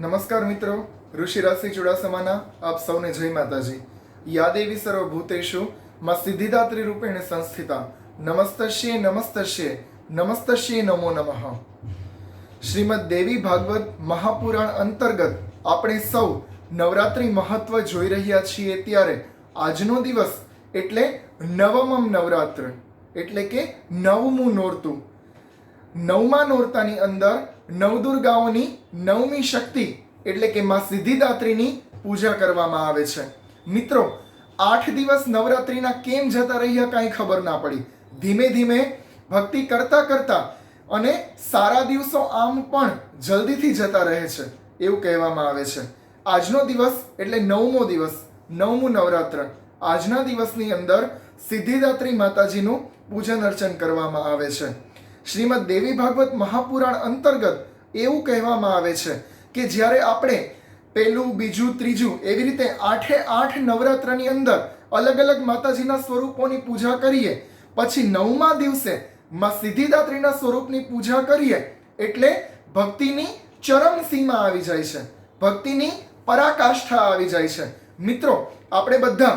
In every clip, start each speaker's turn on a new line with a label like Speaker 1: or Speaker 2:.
Speaker 1: નમસ્કાર મિત્રો, ઋષિ રાશિ ચુડાસમાના આપ સૌને જય માતાજી. યાદેવી સર્વભૂતેશુ માં સિદ્ધિદાત્રી રૂપેણ સંસ્થિતા. નમસ્તશ્યે નમસ્તશ્યે નમસ્તશ્યે નમો નમઃ. શ્રીમદ દેવી ભાગવત મહાપુરાણ અંતર્ગત આપણે સૌ નવરાત્રી મહત્વ જોઈ રહ્યા છીએ ત્યારે આજનો દિવસ એટલે નવમમ નવરાત્ર. એટલે કે નવમું નોરતું. નવમા નોરતાની અંદર નવદુર્ગાઓની નવમી શક્તિ એટલે કે માં સિદ્ધિદાત્રીની પૂજા કરવામાં આવે છે. મિત્રો, આઠ દિવસ નવરાત્રિના કેમ જતા રહ્યા કાંઈ ખબર ના પડી. ધીમે ધીમે ભક્તિ કરતા કરતા અને સારા દિવસો આમ પણ જલ્દીથી જતા રહે છે, એવું કહેવામાં આવે છે. આજનો દિવસ એટલે નવમો દિવસ, નવમું નવરાત્ર. આજના દિવસની અંદર સિદ્ધિદાત્રી માતાજીનું પૂજન અર્ચન કરવામાં આવે છે. શ્રીમદ દેવી ભાગવત મહાપુરાણ અંતર્ગત એવું કહેવામાં આવે છે કે જ્યારે આપણે પહેલું, બીજું, ત્રીજું એવી રીતે આઠે આઠ નવરાત્રની અંદર અલગ અલગ માતાજીના સ્વરૂપોની પૂજા કરીએ, પછી નવમા દિવસે માં સિદ્ધિદાત્રીના સ્વરૂપની પૂજા કરીએ, એટલે ભક્તિની ચરમ સીમા આવી જાય છે. ભક્તિની પરાકાષ્ઠા આવી જાય છે. મિત્રો, આપણે બધા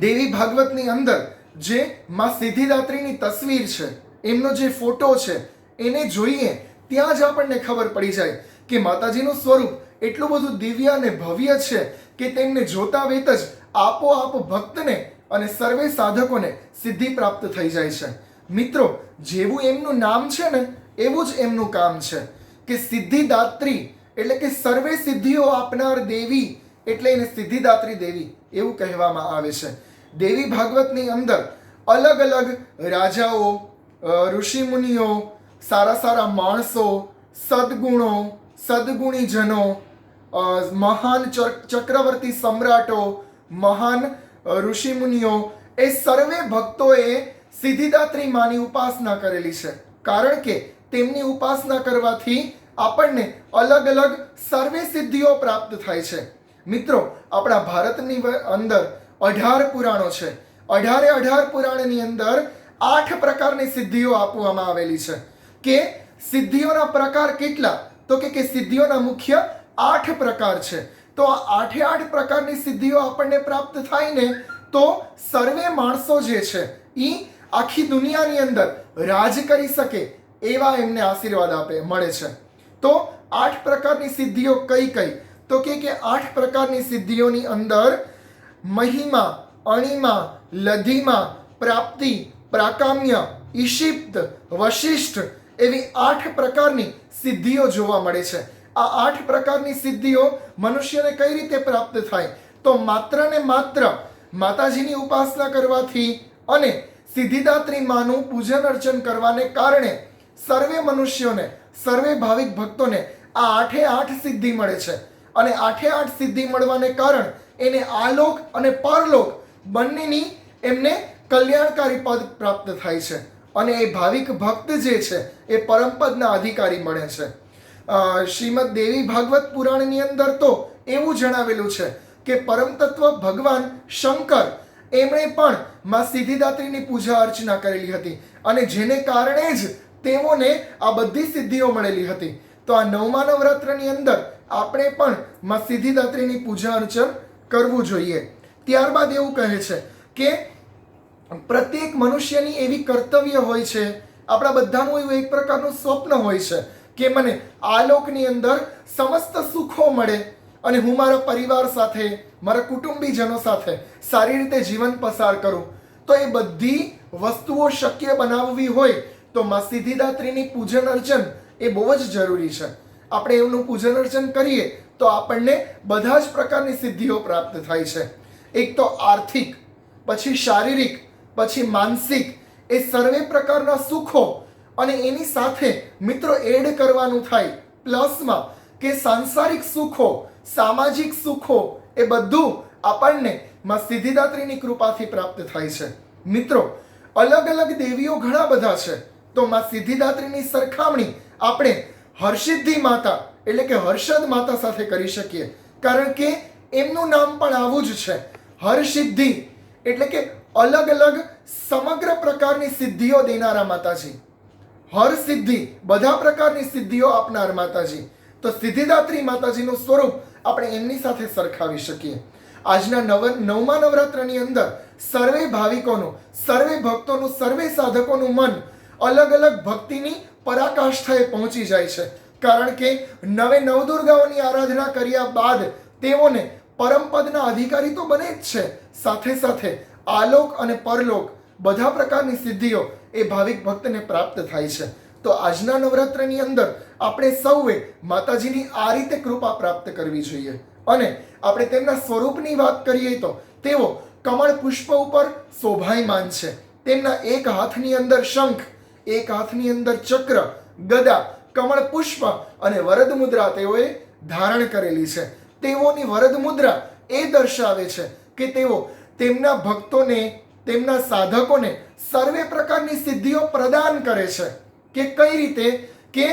Speaker 1: દેવી ભાગવતની અંદર જે માં સિદ્ધિદાત્રીની તસવીર છે એમનો જે ફોટો છે, એને જોઈએ ત્યાં જ આપણને ખબર પડી જાય કે માતાજીનું સ્વરૂપ એટલું બધું દિવ્ય અને ભવ્ય છે કે તેમને જોતા વેત જ આપોઆપ ભક્તને અને સર્વે સાધકોને સિદ્ધિ પ્રાપ્ત થઈ જાય છે. મિત્રો, જેવું એમનું નામ છે ને, એવું જ એમનું કામ છે કે સિદ્ધિદાત્રી એટલે કે સર્વે સિદ્ધિઓ આપનાર દેવી એટલે એને સિદ્ધિદાત્રી દેવી એવું કહેવામાં આવે છે. દેવી ભાગવતની અંદર અલગ અલગ રાજાઓ ઋષિમુનિઓ, સારા સારા માણસો, સદગુણો, સદગુણીજનો મહાન ચક- ચક્રવર્તી સમ્રાટો, મહાન ઋષિમુનિઓ, એ સર્વે ભક્તોએ સિદ્ધિદાત્રી માની ઉપાસના કરેલી છે. કારણ કે તેમની ઉપાસના કરવાથી આપણને અલગ અલગ સર્વે સિદ્ધિઓ પ્રાપ્ત થાય છે. મિત્રો, આપણા ભારતની અંદર અઢાર પુરાણો છે. અઢારે અઢાર પુરાણની અંદર આઠ પ્રકારની સિદ્ધિઓ આપવામાં આવેલી છે. કે સિદ્ધિઓના પ્રકાર કેટલા? તો કે કે સિદ્ધિઓના મુખ્ય આઠ પ્રકાર છે. તો આ આઠે આઠ પ્રકારની સિદ્ધિઓ આપણને પ્રાપ્ત થાય ને, તો સર્વે માણસો જે છે એ આખી દુનિયાની અંદર રાજ કરી શકે એવા એમને આશીર્વાદ આપે, મળે છે. તો આઠ પ્રકારની સિદ્ધિઓ કઈ કઈ? તો કે કે આઠ પ્રકારની સિદ્ધિઓની અંદર મહિમા, અણિમા, લધિમા, પ્રાપ્તિ પ્રાકામ્ય, ઈશિપ્ત, વશિષ્ઠ એવી આઠ પ્રકારની સિદ્ધિઓ જોવા મળે છે. આ આઠ પ્રકારની સિદ્ધિઓ મનુષ્યને કઈ રીતે પ્રાપ્ત થાય? તો માત્ર ને માત્ર માતાજીની ઉપાસના કરવાથી અને સિદ્ધિદાત્રી માનું પૂજન અર્ચન કરવાને કારણે સર્વે મનુષ્યોને, સર્વે ભાવિક ભક્તોને આ આઠે આઠ સિદ્ધિ મળે છે. અને આઠે આઠ સિદ્ધિ મળવાને કારણ એને આલોક અને પરલોક બંનેની એમને કલ્યાણકારી પદ પ્રાપ્ત થાય છે અને એ ભાવિક ભક્ત જે છે, એ પરમપદના અધિકારી મળે છે. શ્રીમદ દેવી ભાગવત પુરાણની અંદર તો એવું જણાવેલું છે કે પરમ ભગવાન શંકર, એમણે પણ માં સિદ્ધિદાત્રીની પૂજા અર્ચના કરેલી હતી અને જેને કારણે જ તેઓને આ બધી સિદ્ધિઓ મળેલી હતી. તો આ નવમા નવરાત્રની અંદર આપણે પણ માં સિદ્ધિદાત્રીની પૂજા અર્ચન કરવું જોઈએ. ત્યારબાદ એવું કહે છે કે પ્રત્યેક મનુષ્યની એવી કર્તવ્ય હોય છે, આપણા બધાનું એવું એક પ્રકારનું સ્વપ્ન હોય છે કે મને આ લોકની અંદર સમસ્ત સુખો મળે અને હું મારા પરિવાર સાથે, મારા કુટુંબીજનો સાથે સારી રીતે જીવન પસાર કરું. તો એ બધી વસ્તુઓ શક્ય બનાવવી હોય તો માં સિદ્ધિદાત્રીની પૂજન અર્ચન એ બહુ જ જરૂરી છે. આપણે એમનું પૂજન અર્ચન કરીએ તો આપણને બધા જ પ્રકારની સિદ્ધિઓ પ્રાપ્ત થાય છે. એક તો આર્થિક, પછી શારીરિક પછી માનસિક એ સર્વે પ્રકારના સુખો અને એની સાથે મિત્રો એડ કરવાનું થાય. પ્લસમાં કે સાંસારિક સુખો, સામાજિક સુખો એ બધું આપણને માં સિદ્ધિદાત્રીની કૃપાથી પ્રાપ્ત થાય છે. મિત્રો, અલગ અલગ દેવીઓ ઘણા બધા છે. તો માં સિદ્ધિદાત્રીની સરખામણી આપણે હર્ષિદ્ધિ માતા એટલે કે હર્ષદ માતા સાથે કરી શકીએ. કારણ કે એમનું નામ પણ આવું જ છે. હર્ષિદ્ધિ એટલે કે અલગ અલગ સમગ્ર પ્રકારની સિદ્ધિઓ દેનારા માતાજી. હર સિદ્ધિ બધા પ્રકારની સિદ્ધિઓ આપનાર માતાજી. તો સિદ્ધિદાત્રી માતાજીનું સ્વરૂપ આપણે એમની સાથે સરખાવી શકીએ. આજના નવ નવમા નવરાત્રની અંદર સર્વે ભાવિકોનું, સર્વે ભક્તોનું, સર્વે સાધકોનું મન અલગ અલગ ભક્તિની પરાકાષ્ઠાએ પહોંચી જાય છે. કારણ કે નવે નવદુર્ગાઓની આરાધના કર્યા બાદ તેઓને પરમપદના અધિકારી તો બને જ છે. સાથે સાથે આલોક અને પરલોક બધા પ્રકારની સિદ્ધિઓ એ ભાવિક ભક્તને પ્રાપ્ત થાય છે. તો આજના નવરાત્રની અંદર આપણે સૌએ માતાજીની આ રીતે કૃપા પ્રાપ્ત કરવી જોઈએ. અને આપણે તેમના સ્વરૂપની વાત કરીએ તો તેઓ કમળ પુષ્પ ઉપર શોભાયમાન છે. તેમના એક હાથની અંદર શંખ, એક હાથની અંદર ચક્ર, ગદા, કમળ પુષ્પ અને વરદ મુદ્રા તેઓએ ધારણ કરેલી છે. તેઓની વરદ મુદ્રા એ દર્શાવે છે કે તેઓ તેમના ભક્તોને, તેમના સાધકોને સર્વે પ્રકારની સિદ્ધિઓ પ્રદાન કરે છે કે કઈ રીતે? કે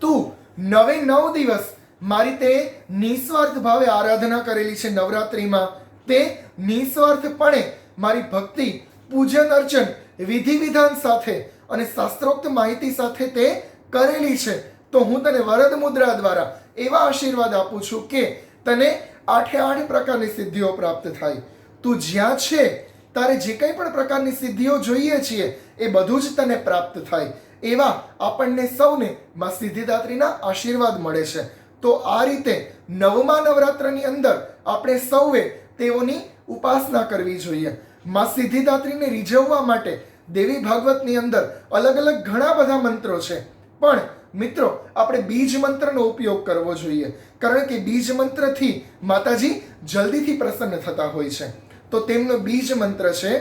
Speaker 1: તું નવે નવ દિવસ મારી તે નિસ્વાર્થ ભાવે આરાધના કરેલી છે નવરાત્રિમાં. તે નિસ્વાર્થપણે મારી ભક્તિ, પૂજન અર્ચન વિધિ વિધાન સાથે અને શાસ્ત્રોક્ત માહિતી સાથે તે કરેલી છે. તો હું તને વરદ મુદ્રા દ્વારા એવા આશીર્વાદ આપું છું કે તને આઠે આઠ પ્રકારની સિદ્ધિઓ પ્રાપ્ત થાય. તું જ્યાં છે, તારે જે કંઈ પણ પ્રકારની સિદ્ધિઓ જોઈએ છીએ, એ બધું જ તને પ્રાપ્ત થાય. એવા આપણને સૌને માં સિદ્ધિદાત્રીના આશીર્વાદ મળે છે. તો આ રીતે નવમા નવરાત્રની અંદર આપણે સૌએ તેઓની ઉપાસના કરવી જોઈએ. માં સિદ્ધિદાત્રીને રીઝવવા માટે દેવી ભાગવતની અંદર અલગ અલગ ઘણા બધા મંત્રો છે. પણ મિત્રો, આપણે બીજ મંત્રનો ઉપયોગ કરવો જોઈએ. કારણ કે બીજ મંત્રથી માતાજી જલ્દીથી પ્રસન્ન થતા હોય છે. તો તેમનો બીજ મંત્ર છે,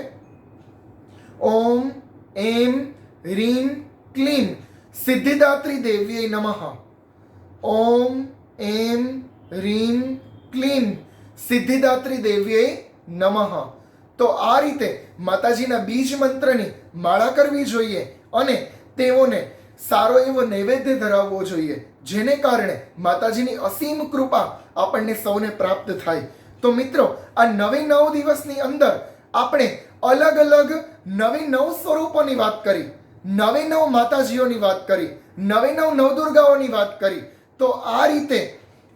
Speaker 1: ઓમ, એમ, રીમ, ક્લીમ. સિદ્ધિદાત્રી દેવ્યે નમઃ. ઓમ, એમ, રીમ, ક્લીમ. સિદ્ધિદાત્રી દેવીએ નમઃ. તો આ રીતે માતાજીના બીજ મંત્રની માળા કરવી જોઈએ અને તેઓને સારો એવો નૈવેદ્ય ધરાવવો જોઈએ, જેને કારણે માતાજીની અસીમ કૃપા આપણને સૌને પ્રાપ્ત થાય. તો મિત્રો, આ નવે નવ દિવસની અંદર આપણે અલગ અલગ નવે નવ સ્વરૂપોની વાત કરી, નવે નવ માતાજીઓની વાત કરી, નવે નવ નવદુર્ગાઓની વાત કરી. તો આ રીતે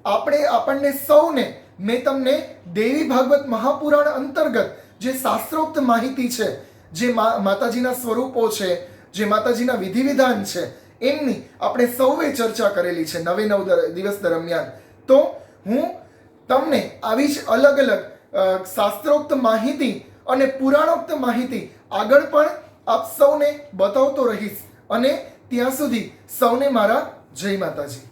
Speaker 1: આપણે આપણને સૌને મેં તમને દેવી ભાગવત મહાપુરાણ અંતર્ગત જે શાસ્ત્રોક્ત માહિતી છે, જે માતાજીના સ્વરૂપો છે, જે માતાજીના વિધિ વિધાન છે, એમની આપણે સૌએ ચર્ચા કરેલી છે નવે નવ દિવસ દરમિયાન. તો હું તમને આવી જ અલગ અલગ શાસ્ત્રોક્ત માહિતી અને પુરાણોક્ત માહિતી આગળ પણ આપ સૌને બતાવતો રહીશ. અને ત્યાં સુધી સૌને મારા જય માતાજી.